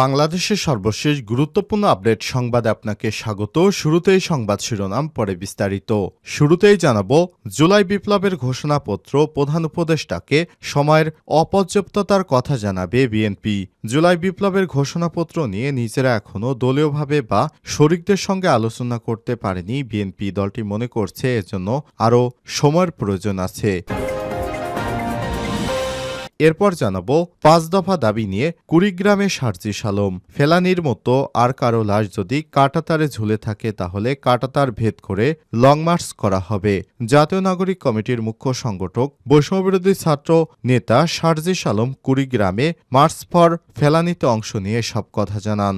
বাংলাদেশের সর্বশেষ গুরুত্বপূর্ণ আপডেট সংবাদে আপনাকে স্বাগত। শুরুতেই সংবাদ শিরোনাম, পরে বিস্তারিত। শুরুতেই জানাব, জুলাই বিপ্লবের ঘোষণাপত্র প্রধান উপদেষ্টাকে সময়ের অপর্যাপ্ততার কথা জানাবে বিএনপি। জুলাই বিপ্লবের ঘোষণাপত্র নিয়ে নিজেরা এখনও দলীয়ভাবে বা শরিকদের সঙ্গে আলোচনা করতে পারেনি বিএনপি। দলটি মনে করছে এজন্য আরও সময়ের প্রয়োজন আছে। এরপর জানাব পাঁচ দফা দাবি নিয়ে কুড়িগ্রামে সার্জি সালম। ফেলানির মতো আর কারও লাশ যদি কাটাতারে ঝুলে থাকে তাহলে কাটাতার ভেদ করে লং মার্চ করা হবে। জাতীয় নাগরিক কমিটির মুখ্য সংগঠক, বৈষম্যবিরোধী ছাত্র নেতা সার্জি সালম কুড়িগ্রামে মার্চ ফর ফেলানিতে অংশ নিয়ে সব কথা জানান।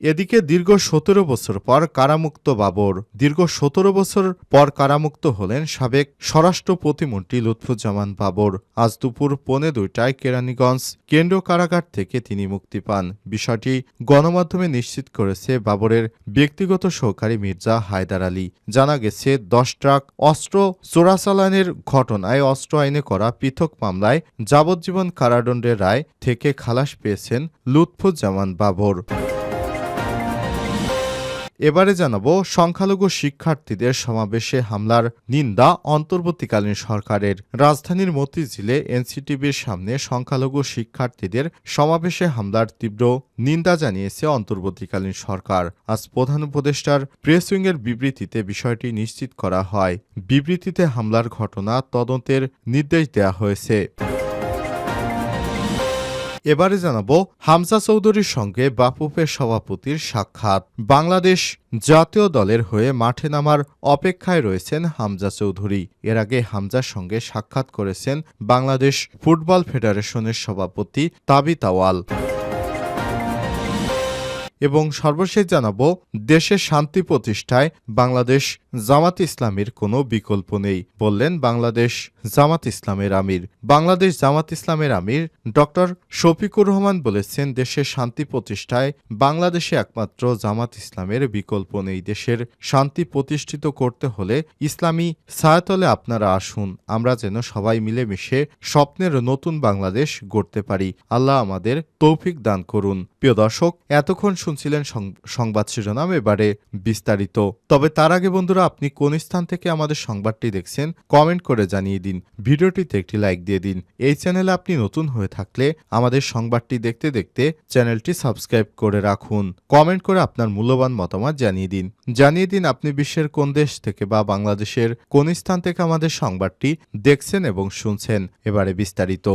এদিকে দীর্ঘ সতেরো বছর পর কারামুক্ত বাবর। দীর্ঘ সতেরো বছর পর কারামুক্ত হলেন সাবেক স্বরাষ্ট্র প্রতিমন্ত্রী লুৎফুজ্জামান বাবর। আজ দুপুর পৌনে দুইটায় কেরানীগঞ্জ কেন্দ্রীয় কারাগার থেকে তিনি মুক্তি পান। বিষয়টি গণমাধ্যমে নিশ্চিত করেছে বাবরের ব্যক্তিগত সহকারী মির্জা হায়দার আলী। জানা গেছে, দশ ট্রাক অস্ত্র চোরাচালানের ঘটনায় অস্ত্র আইনে করা পৃথক মামলায় যাবজ্জীবন কারাদণ্ডের রায় থেকে খালাস পেয়েছেন লুৎফুজ্জামান বাবর। এবারে জানাব, সংখ্যালঘু শিক্ষার্থীদের সমাবেশে হামলার নিন্দা অন্তর্বর্তীকালীন সরকারের। রাজধানীর মতিঝিলে এনসিটিভির সামনে সংখ্যালঘু শিক্ষার্থীদের সমাবেশে হামলার তীব্র নিন্দা জানিয়েছে অন্তর্বর্তীকালীন সরকার। আজ প্রধান উপদেষ্টার প্রেস উইংয়ের বিবৃতিতে বিষয়টি নিশ্চিত করা হয়। বিবৃতিতে হামলার ঘটনা তদন্তের নির্দেশ দেওয়া হয়েছে। এবারে জানাব হামজা চৌধুরীর সঙ্গে বাপুপের সভাপতির সাক্ষাৎ। বাংলাদেশ জাতীয় দলের হয়ে মাঠে নামার অপেক্ষায় রয়েছেন হামজা চৌধুরী। এর আগে হামজার সঙ্গে সাক্ষাৎ করেছেন বাংলাদেশ ফুটবল ফেডারেশনের সভাপতি তাবি তাওয়াল এবং সর্বশেষ জানাব দেশের শান্তি প্রতিষ্ঠায় বাংলাদেশ জামাত ইসলামের কোনো বিকল্প নেই, বললেন বাংলাদেশ জামাত ইসলামের আমির। বাংলাদেশ জামাত ইসলামের আমির ডক্টর শফিকুর রহমান বলেছেন, দেশের শান্তি প্রতিষ্ঠায় বাংলাদেশে একমাত্র জামাত ইসলামের বিকল্প নেই। দেশের শান্তি প্রতিষ্ঠিত করতে হলে ইসলামী ছায়াতলে আপনারা আসুন, আমরা যেন সবাই মিলেমিশে স্বপ্নের নতুন বাংলাদেশ গড়তে পারি। আল্লাহ আমাদের তৌফিক দান করুন। প্রিয় দর্শক, এতক্ষণ শুনছিলেন সংবাদ শিরোনাম, এবারে বিস্তারিত। তবে তার আগে বন্ধুরা আপনি কোন স্থান থেকে আমাদের সংবাদটি দেখছেন, কমেন্ট করে জানিয়ে দিন। ভিডিওটিতে একটি লাইক দিয়ে দিন। এই চ্যানেলে আপনি নতুন হয়ে থাকলে আমাদের সংবাদটি দেখতে দেখতে চ্যানেলটি সাবস্ক্রাইব করে রাখুন। কমেন্ট করে আপনার মূল্যবান মতামত জানিয়ে দিন। জানিয়ে দিন আপনি বিশ্বের কোন দেশ থেকে বা বাংলাদেশের কোন স্থান থেকে আমাদের সংবাদটি দেখছেন এবং শুনছেন। এবারে বিস্তারিত।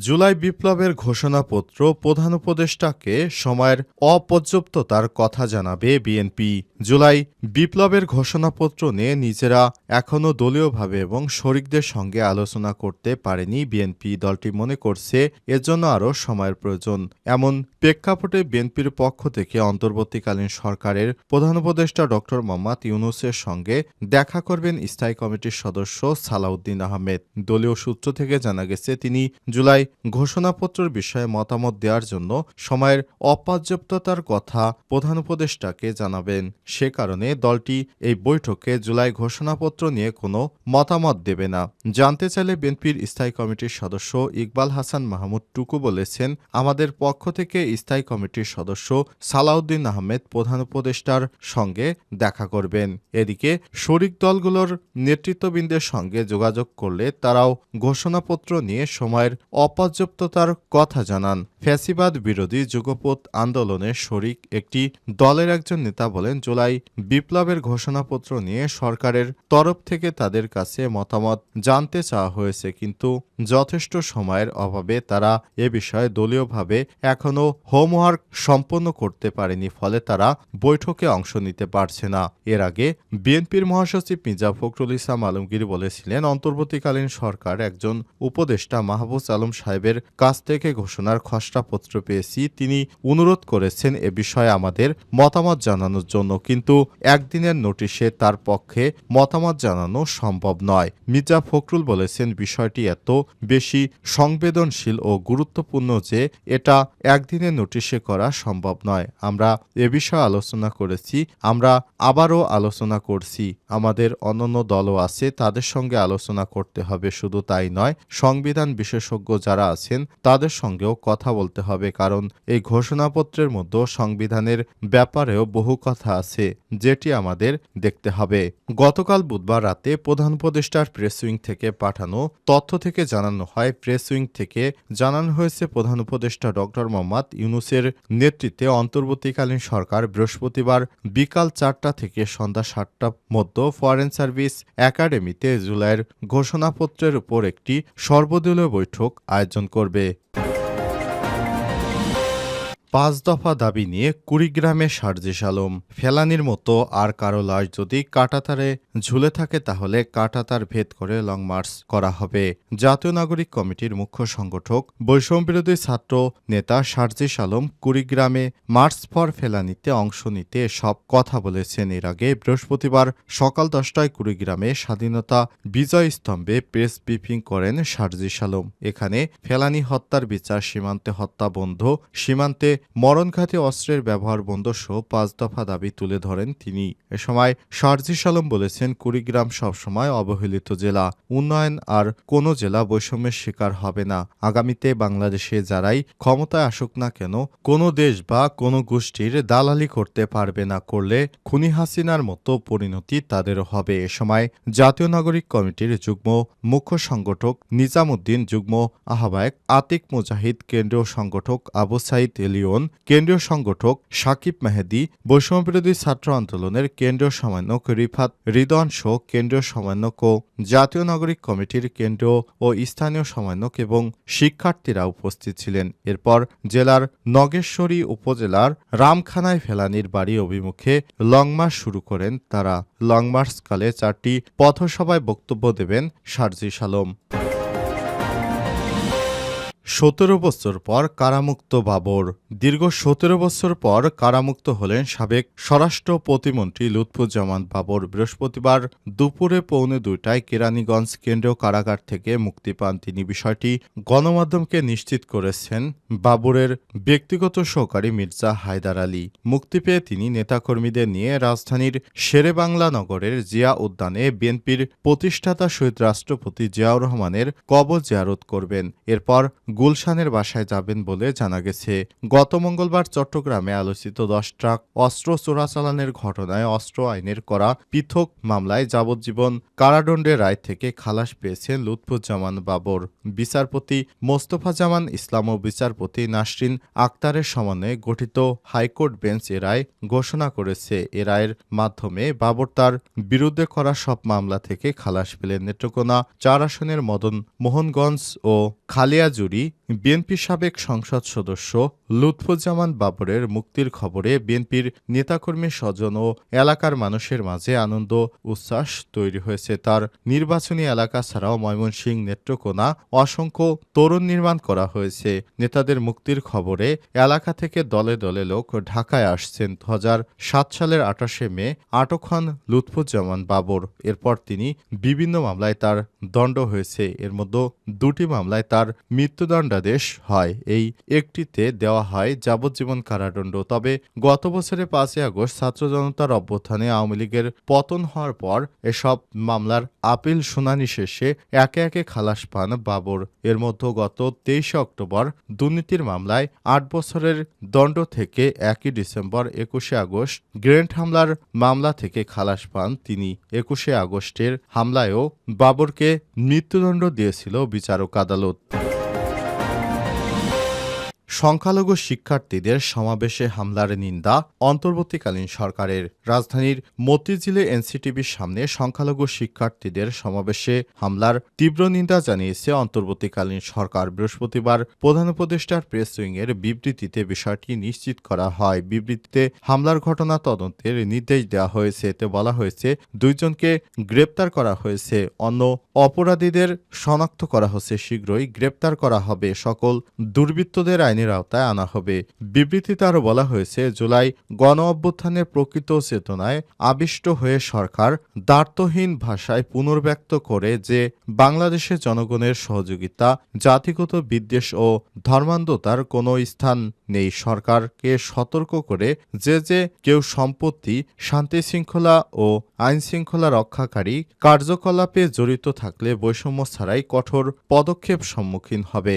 জুলাই বিপ্লবের ঘোষণাপত্র প্রধান উপদেষ্টাকে সময়ের অপর্যাপ্ততার কথা জানাবে বিএনপি। জুলাই বিপ্লবের ঘোষণাপত্র নিয়ে নিজেরা এখনও দলীয়ভাবে এবং শরিকদের সঙ্গে আলোচনা করতে পারেনি বিএনপি। দলটি মনে করছে এজন্য আরও সময়ের প্রয়োজন। এমন প্রেক্ষাপটে বিএনপির পক্ষ থেকে অন্তর্বর্তীকালীন সরকারের প্রধান উপদেষ্টা ডক্টর মোহাম্মদ ইউনুসের সঙ্গে দেখা করবেন স্থায়ী কমিটির সদস্য সালাউদ্দিন আহমেদ। দলীয় সূত্র থেকে জানা গেছে, তিনি জুলাই ঘোষণাপত্রের বিষয়ে মতামত দেওয়ার জন্য সময়ের অপর্যাপ্ততার কথা প্রধান উপদেষ্টাকে জানাবেন। সে কারণে দলটি এই বৈঠকে জুলাই ঘোষণাপত্র নিয়ে কোনো মতামত দেবে না। জানতে চাইলে বিএনপির স্থায়ী কমিটির সদস্য ইকবাল হাসান মাহমুদ টুকু বলেছেন, আমাদের পক্ষ থেকে স্থায়ী কমিটির সদস্য সালাউদ্দিন আহমেদ প্রধান উপদেষ্টার সঙ্গে দেখা করবেন। এদিকে শরিক দলগুলোর নেতৃত্ববৃন্দের সঙ্গে যোগাযোগ করলে তারাও ঘোষণাপত্র নিয়ে সময়ের অপর্যাপ্ততার কথা জানান ফ্যাসিবাদ বিরোধী যুগপৎ আন্দোলনের শরিক একটি দলের একজন নেতা বলেন, জুলাই বিপ্লবের ঘোষণাপত্র নিয়ে সরকারের তরফ থেকে তাদের কাছে মতামত জানতে চাওয়া হয়েছে, কিন্তু যথেষ্ট সময়ের অভাবে তারা এ বিষয়ে দলীয়ভাবে এখনও হোমওয়ার্ক সম্পন্ন করতে পারেনি, ফলে তারা বৈঠকে অংশ নিতে পারছে না। এর আগে বিএনপির মহাসচিব মির্জা ফখরুল ইসলাম আলমগীর বলেছিলেন, অন্তর্বর্তীকালীন সরকার একজন উপদেষ্টা মাহবুজ আলম সাহেবের কাছ থেকে ঘোষণার খসড়া ঘোষণাপত্র পেয়েছি। তিনি অনুরোধ করেছেন এ বিষয়ে আমাদের মতামত জানানোর জন্য, কিন্তু একদিনের নোটিশে তার পক্ষে মতামত জানানো সম্ভব নয়। মির্জা ফখরুল বলেছেন, বিষয়টি এত বেশি সংবেদনশীল ও গুরুত্বপূর্ণ যে এটা একদিনের নোটিশে করা সম্ভব নয়। আমরা এ বিষয়ে আলোচনা করেছি, আমরা আবারও আলোচনা করছি। আমাদের অন্যান্য দলও আছে, তাদের সঙ্গে আলোচনা করতে হবে, শুধু তাই নয়। সংবিধান বিশেষজ্ঞ যারা আছেন, তাদের সঙ্গেও কথা বলতে হবে, কারণ এই ঘোষণাপত্রের মধ্যে সংবিধানের ব্যাপারেও বহু কথা আছে, যেটি আমাদের দেখতে হবে। গতকাল বুধবার রাতে প্রধান উপদেষ্টার প্রেস উইং থেকে পাঠানো তথ্য থেকে জানানো হয়, প্রেস উইং থেকে জানানো হয়েছে, প্রধান উপদেষ্টা ডক্টর মোহাম্মদ ইউনুসের নেতৃত্বে অন্তর্বর্তীকালীন সরকার বৃহস্পতিবার বিকাল চারটা থেকে সন্ধ্যা সাতটা মধ্য ফরেন সার্ভিস একাডেমিতে জুলাইয়ের ঘোষণাপত্রের উপর একটি সর্বদলীয় বৈঠক আয়োজন করবে। পাঁচ দফা দাবি নিয়ে কুড়িগ্রামে সার্জিস আলম ফেলানির মতো আর কারও লাশ যদি কাটাতারে ঝুলে থাকে তাহলে কাটাতার ভেদ করে লং মার্চ করা হবে। জাতীয় নাগরিক কমিটির মুখ্য সংগঠক বৈষম্যবিরোধী ছাত্র নেতা সার্জিস আলম কুড়িগ্রামে মার্চ ফর ফেলানিতে অংশ নিতে সব কথা বলেছেন। এর আগে বৃহস্পতিবার সকাল দশটায় কুড়িগ্রামে স্বাধীনতা বিজয় স্তম্ভে প্রেস ব্রিফিং করেন সার্জিস আলম এখানে ফেলানি হত্যার বিচার সীমান্তে হত্যা বন্ধ, সীমান্তে মরণঘাতী অস্ত্রের ব্যবহার বন্ধ সহ পাঁচ দফা দাবি তুলে ধরেন তিনি। এ সময় শারজিস আলম বলেছেন, কুড়িগ্রাম সবসময় অবহেলিত জেলা, উন্নয়ন আর কোনো জেলা বৈষম্যের শিকার হবে না। আগামীতে বাংলাদেশে যারাই ক্ষমতায় আসুক না কেন, কোনো দেশ বা কোনো গোষ্ঠীর দালালি করতে পারবে না করলে খুনি হাসিনার মতো পরিণতি তাদেরও হবে। এ সময় জাতীয় নাগরিক কমিটির যুগ্ম মুখ্য সংগঠক নিজামুদ্দিন, যুগ্ম আহ্বায়ক আতিক মুজাহিদ, কেন্দ্রীয় সংগঠক আবু সাইদ এলিয়ন কেন্দ্রীয় সংগঠক সাকিব মেহেদি, বৈষম্যবিরোধী ছাত্র আন্দোলনের কেন্দ্রীয় সমন্বয়ক রিফাত রিদওয়ান শো কেন্দ্রীয় সমন্বয়ক ও জাতীয় নাগরিক কমিটির কেন্দ্রীয় ও স্থানীয় সমন্বয়ক এবং শিক্ষার্থীরা উপস্থিত ছিলেন। এরপর জেলার নগেশ্বরী উপজেলার রামখানায় ফেলানির বাড়ি অভিমুখে লং মার্চ শুরু করেন তারা। লং মার্চকালে চারটি পথসভায় বক্তব্য দেবেন সার্জিস আলম সতেরো বছর পর কারামুক্ত বাবর। দীর্ঘ সতেরো বছর পর কারামুক্ত হলেন সাবেক স্বরাষ্ট্র প্রতিমন্ত্রী লুৎফুজ্জামান বাবর। বৃহস্পতিবার দুপুরে পৌনে দুইটায় কেরানীগঞ্জ কেন্দ্রীয় কারাগার থেকে মুক্তি পান তিনি। বিষয়টি গণমাধ্যমকে নিশ্চিত করেছেন বাবরের ব্যক্তিগত সহকারী মির্জা হায়দার আলী। মুক্তি পেয়ে তিনি নেতাকর্মীদের নিয়ে রাজধানীর শেরেবাংলা নগরের জিয়া উদ্যানে বিএনপির প্রতিষ্ঠাতা শহীদ রাষ্ট্রপতি জিয়াউর রহমানের কবর জিয়ারত করবেন। এরপর গুলশানের বাসায় যাবেন বলে জানা গেছে। গত মঙ্গলবার চট্টগ্রামে আলোচিত দশ ট্রাক অস্ত্র চোরাচালানের ঘটনায় অস্ত্র আইনের করা পৃথক মামলায় যাবজ্জীবন কারাদণ্ডের রায় থেকে খালাস পেয়েছেন লুৎফুজ্জামান বাবর। বিচারপতি মোস্তফা জামান ইসলাম ও বিচারপতি নাসরিন আক্তারের সমন্বয়ে গঠিত হাইকোর্ট বেঞ্চ এ রায় ঘোষণা করেছে। এ রায়ের মাধ্যমে বাবর তার বিরুদ্ধে করা সব মামলা থেকে খালাস পেলেন নেত্রকোনা চার আসনের মদন মোহনগঞ্জ ও খালিয়াজুরি বিএনপি সাবেক সংসদ সদস্য লুৎফুজ্জামান বাবরের মুক্তির খবরে বিএনপির নেতাকর্মী স্বজন ও এলাকার মানুষের মাঝে আনন্দ উচ্ছ্বাস তৈরি হয়েছে। তার নির্বাচনী এলাকা ছাড়াও ময়মনসিংহ নেত্রকোনা অসংখ্য তরুণ নির্মাণ করা হয়েছে। নেতাদের মুক্তির খবরে এলাকা থেকে দলে দলে লোক ঢাকায় আসছেন। দু সালের আঠাশে মে আটক হন লুৎফুজ্জামান বাবর। এরপর তিনি বিভিন্ন মামলায় তার দণ্ড হয়েছে। এর মধ্যে দুটি মামলায় তার মৃত্যুদণ্ডাদেশ হয়। এই একটিতে দেওয়া হয় যাবজ্জীবন কারাদণ্ড। তবে গত বছরের পাঁচই আগস্ট ছাত্র জনতার অভ্যুত্থানে আওয়ামী লীগের পতন হওয়ার পর এসব মামলার আপিল শুনানি শেষে একে একে খালাস পান বাবর। এর মধ্যে গত তেইশে অক্টোবর দুর্নীতির মামলায় আট বছরের দণ্ড থেকে একই ডিসেম্বর একুশে আগস্ট গ্রেন্ট হামলার মামলা থেকে খালাস পান তিনি। একুশে আগস্টের হামলায়ও বাবরকে মৃত্যুদণ্ড দিয়েছিল বিচারক আদালত। সংখ্যালঘু শিক্ষার্থীদের সমাবেশে হামলার নিন্দা অন্তর্বর্তীকালীন সরকারের। রাজধানীর মতিঝিলে এনসিটিভির সামনে সংখ্যালঘু শিক্ষার্থীদের সমাবেশে হামলার তীব্র নিন্দা জানিয়েছে অন্তর্বর্তীকালীন সরকার। বৃহস্পতিবার প্রধান উপদেষ্টার প্রেস উইংয়ের বিবৃতিতে বিষয়টি নিশ্চিত করা হয়। বিবৃতিতে হামলার ঘটনা তদন্তের নির্দেশ দেওয়া হয়েছে। এতে বলা হয়েছে, দুইজনকে গ্রেপ্তার করা হয়েছে। অন্য অপরাধীদের শনাক্ত করা হচ্ছে। শীঘ্রই গ্রেপ্তার করা হবে। সকল দুর্বৃত্তদের আইন আইনের আওতায় আনা হবে। বিবৃতিতে আরও বলা হয়েছে, জুলাই গণ অভ্যুত্থানের প্রকৃত চেতনায় আবিষ্ট হয়ে সরকার দ্বার্থহীন ভাষায় পুনর্ব্যক্ত করে যে বাংলাদেশের জনগণের সহযোগিতা, জাতিগত বিদ্বেষ ও ধর্মান্ধতার কোনো স্থান নেই। সরকারকে সতর্ক করে যে যে কেউ সম্পত্তি শান্তি শৃঙ্খলা ও আইন শৃঙ্খলা রক্ষাকারী কার্যকলাপে জড়িত থাকলে বৈষম্য ছাড়াই কঠোর পদক্ষেপ সম্মুখীন হবে।